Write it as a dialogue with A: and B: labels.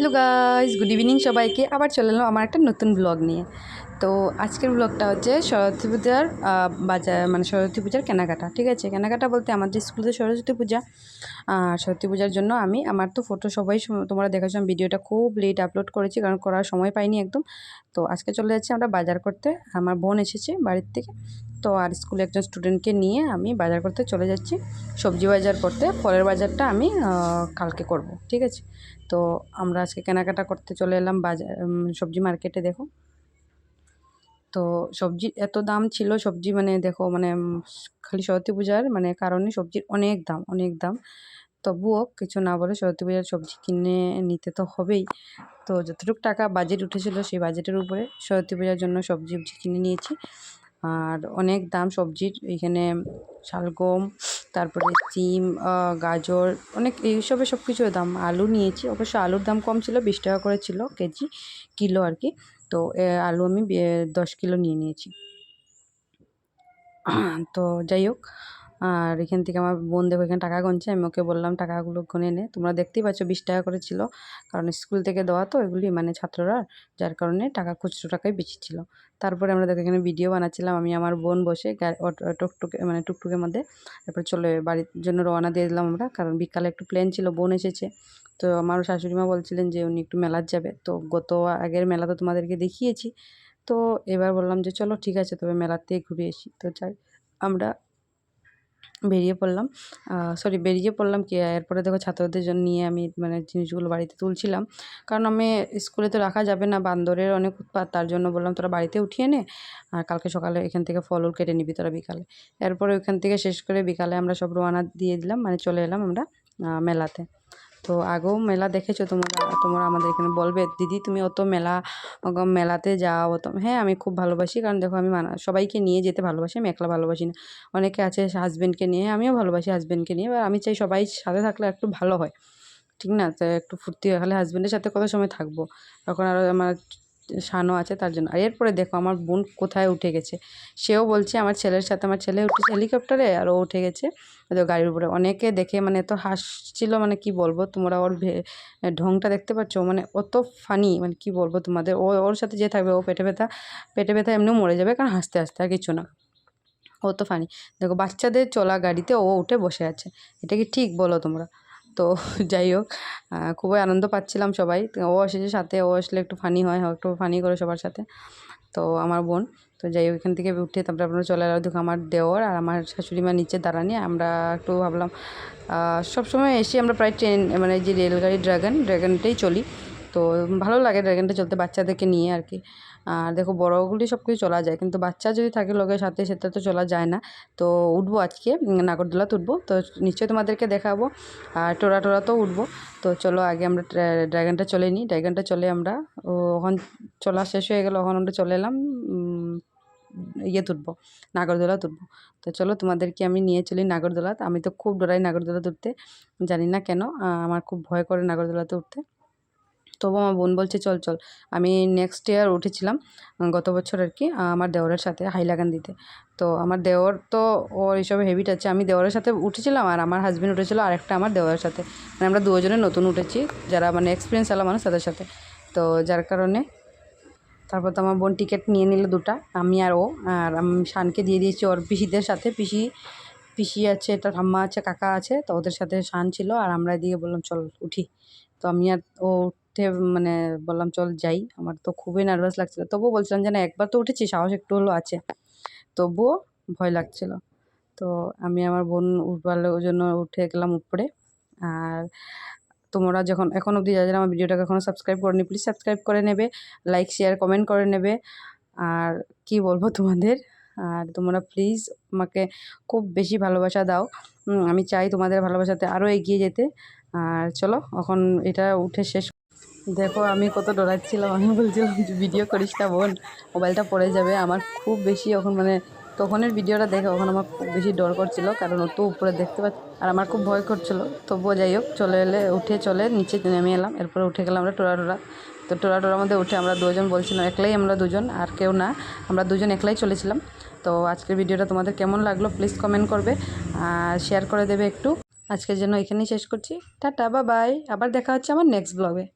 A: Hello guys good evening সবাইকে। আবার চলে এলাম আমার একটা নতুন ব্লগ নিয়ে। তো আজকের ব্লগটা হচ্ছে সরস্বতী পূজার বাজার মানে সরস্বতী পূজার কেনাকাটা, ঠিক আছে? কেনাকাটা বলতে আমাদের স্কুলে সরস্বতী পূজা আর সরস্বতী পূজার জন্য আমি, আমার তো ফটো সবাই তোমরা দেখেছ, আমি ভিডিওটা খুব লেট আপলোড করেছি, কারণ করার সময় পাইনি একদম। তো আজকে চলে যাচ্ছি আমরা বাজার করতে। আমার বোন এসেছে বাড়ির থেকে। তো আর স্কুলে একজন স্টুডেন্টকে নিয়ে আমি বাজার করতে চলে যাচ্ছি। সবজি বাজার করতে ফলের বাজারটা আমি কালকে করব, ঠিক আছে? তো আমরা আজকে কেনাকাটা করতে চলে এলাম বাজার সবজি মার্কেটে, দেখো। তো সবজির এত দাম ছিল সবজি মানে দেখো মানে খালি সরস্বতী পূজার মানে কারণে সবজির অনেক দাম অনেক দাম। তবুও কিছু না বলে সরস্বতী পূজার সবজি কিনে নিতে তো হবেই। তো যতটুকু টাকা বাজেট উঠেছিল সেই বাজেটের উপরে সরস্বতী পূজার জন্য সবজি কিনে নিয়েছি। আর অনেক দাম সবজির, এখানে শালগম, তারপরে সিম গাজর, অনেক এইসবের সব কিছুর দাম। আলু নিয়েছি, অবশ্য আলুর দাম কম ছিল, বিশ টাকা করে ছিল কেজি, কিলো আর কি। তো আলু আমি দশ কিলো নিয়ে নিয়েছি। তো যাই হোক আর এখান থেকে আমার বোন দেখো এখানে টাকা গুনছে, আমি ওকে বললাম, টাকাগুলো গুনে নে। তোমরা দেখতেই পাচ্ছ বিশ টাকা করে ছিল। কারণ স্কুল থেকে দেওয়া তো এগুলি মানে ছাত্ররা, যার কারণে টাকা খুচরো টাকাই বেশি ছিল। তারপরে আমরা দেখো এখানে ভিডিও বানাচ্ছিলাম, আমি আমার বোন বসে টুকটুকে মানে টুকটুকের মধ্যে তারপর চলে বাড়ির জন্য রওনা দিয়ে দিলাম আমরা। কারণ বিকালে একটু প্ল্যান ছিল, বোন এসেছে। তো আমার শাশুড়িমা বলছিলেন যে উনি একটু মেলার যাবে। তো গত আগের মেলা তো তোমাদেরকে দেখিয়েছি। তো এবার বললাম যে, চলো ঠিক আছে, তবে থেকে ঘুরে এসি তো যাই, আমরা বেরিয়ে পড়লাম। সরি বেরিয়ে পড়লাম কি, এরপরে দেখো ছাত্রদের জন্য নিয়ে আমি মানে জিনিসগুলো বাড়িতে তুলছিলাম। কারণ আমি স্কুলে তো রাখা যাবে না, বান্দরের অনেক উৎপাত, তার জন্য বললাম, তোরা বাড়িতে উঠিয়ে নে, আর কালকে সকালে এখান থেকে ফল কেটে নিবি তোরা বিকালে। এরপরে ওইখান থেকে শেষ করে বিকালে আমরা সব রোয়ানা দিয়ে দিলাম মানে চলে এলাম আমরা মেলাতে। তো আগেও মেলা দেখেছ? তোমরা তোমরা আমাদের এখানে বলবে, দিদি, তুমি অত মেলা মেলাতে যাও, অত হ্যাঁ আমি খুব ভালোবাসি। কারণ দেখো, আমি মানা, সবাইকে নিয়ে যেতে ভালোবাসি, আমি একলা ভালোবাসি না। অনেকে আছে হাজব্যান্ডকে নিয়ে, আমিও ভালোবাসি হাজব্যান্ডকে নিয়ে। এবার আমি চাই সবাই সাথে থাকলে একটু ভালো হয়। ঠিক না? তো একটু ফুর্তি হয় তাহলে হাজব্যান্ডের সাথে কত সময় থাকব? তখন আরও আমার শানও আছে তার জন্য। আর এরপরে দেখো আমার বোন কোথায় উঠে গেছে। সেও বলছে আমার ছেলের সাথে আমার ছেলে উঠেছে হেলিকপ্টারে আর ও উঠে গেছে তো গাড়ির উপরে। অনেকে দেখে মানে এত হাসছিল মানে কি বলব তোমরা ওর ঢংটা দেখতে পাচ্ছ? মানে অত ফানি মানে কি বলব তোমাদের? ও, ওর সাথে যে থাকবে, ও পেটে ব্যথা পেটে ব্যথা এমনিও মরে যাবে কারণ হাসতে হাসতে আর কিছু না। ও তো ফানি দেখো বাচ্চাদের চলা গাড়িতে ও উঠে বসে আছে। এটা কি ঠিক বলো তোমরা? তো যাই হোক খুবই আনন্দ পাচ্ছিলাম সবাই। ও এসেছে সাথে, ও আসলে একটু ফানি হয় একটু ফানি করে সবার সাথে। তো আমার বোন, তো যাই হোক, এখান থেকে উঠে তারপরে আমরা চলে এলাম দেখো আমার দেওর আর আমার শাশুড়ি মা নিচে দাঁড়ানি। আমরা একটু ভাবলাম সবসময় এসে আমরা প্রায় ট্রেন মানে যে রেলগাড়ি ড্রাগন ড্রাগনটাই চলি। তো ভালো লাগে ড্রাগনটা চলতে বাচ্চাদেরকে নিয়ে আর কি। আর দেখো বড়গুলি সব কিছু চলা যায়। কিন্তু বাচ্চা যদি থাকে লোকের সাথে, সেটা তো চলা যায় না। তো উঠবো আজকে নাগরদোলাতে উঠবো। তো নিশ্চয়ই তোমাদেরকে দেখাবো। আর টোরা টোরাতেও উঠবো। তো চলো আগে আমরা ড্রা- ড্রাগনটা চলে নিই। ড্রাগনটা চলে আমরা ওখান চলা শেষ হয়ে গেল ওখানে আমরা চলে এলাম ইয়ে তুলবো নাগরদোলা তুলবো তো চলো তোমাদেরকে আমি নিয়ে চলি নাগরদোলা আমি তো খুব ডরাই নাগরদোলা উঠতে, জানি না কেন আমার খুব ভয় করে নাগরদোলাতে উঠতে। তবু আমার বোন বলছে, চল চল। আমি নেক্সট ইয়ার উঠেছিলাম গত বছর আর কি আমার দেওরের সাথে হাইলাকান্দিতে তো আমার দেওর তো, ওর এইসবে হেবিট আছে। আমি দেওরের সাথে উঠেছিলাম আর আমার হাজব্যান্ড উঠেছিল আর একটা আমার দেওরের সাথে। মানে আমরা দুজনে নতুন উঠেছি, যারা মানে এক্সপিরিয়েন্স আলা মানুষ তাদের সাথে। তো যার কারণে তারপর তো আমার বোন টিকিট নিয়ে নিল দুটা, আমি আর ও। আর আমি শানকে দিয়ে দিয়েছি ওর পিসিদের সাথে। পিসি পিসি আছে তার ঠাম্মা আছে, কাকা আছে, তো ওদের সাথে শান ছিল। আর আমরা দিয়ে বললাম, চল, উঠি। তো আমি আর ও উঠে মানে বললাম, চল যাই। আমার তো খুবই নার্ভাস লাগছিল। তবুও বলছিলাম যে, না, একবার তো উঠেছি, সাহস একটু হলেও আছে। তবুও ভয় লাগছিল। তো আমি আমার বোন উঠবার জন্য উঠে গেলাম উপরে। আর তোমরা যখন, এখন অবধি যারা আমার ভিডিওটাকে এখনও সাবস্ক্রাইব করেনি প্লিজ সাবস্ক্রাইব করে নেবে লাইক শেয়ার কমেন্ট করে নেবে। আর কি বলব তোমাদের? আর তোমরা প্লিজ আমাকে খুব বেশি ভালোবাসা দাও। আমি চাই তোমাদের ভালোবাসাতে আরও এগিয়ে যেতে। আর চলো, এখন এটা উঠে শেষ দেখো, আমি কত ডরাচ্ছিলাম। আমি বলছিলাম যে, ভিডিও করিস না বোন, মোবাইলটা পড়ে যাবে। আমার খুব বেশি এখন মানে তখনের ভিডিওটা দেখে ওখানে আমার খুব বেশি ডর করছিল, কারণ অত উপরে দেখতে পাচ্ছি, আর আমার খুব ভয় করছিল। তবুও যাই হোক, চলে এলে, উঠে চলে নিচে নেমে এলাম। এরপরে উঠে গেলাম আমরা টোরা টোরা। তো টোরা টোরার মধ্যে উঠে আমরা দুজন বলছিলাম, একলাই আমরা দুজন, আর কেউ না, আমরা দুজন একলাই চলেছিলাম। তো আজকের ভিডিওটা তোমাদের কেমন লাগল প্লিজ কমেন্ট করবে, আর শেয়ার করে দেবে একটু। আজকের জন্য এখানেই শেষ করছি। টাটা বা বাই। আবার দেখা হচ্ছে আমার নেক্সট ব্লগে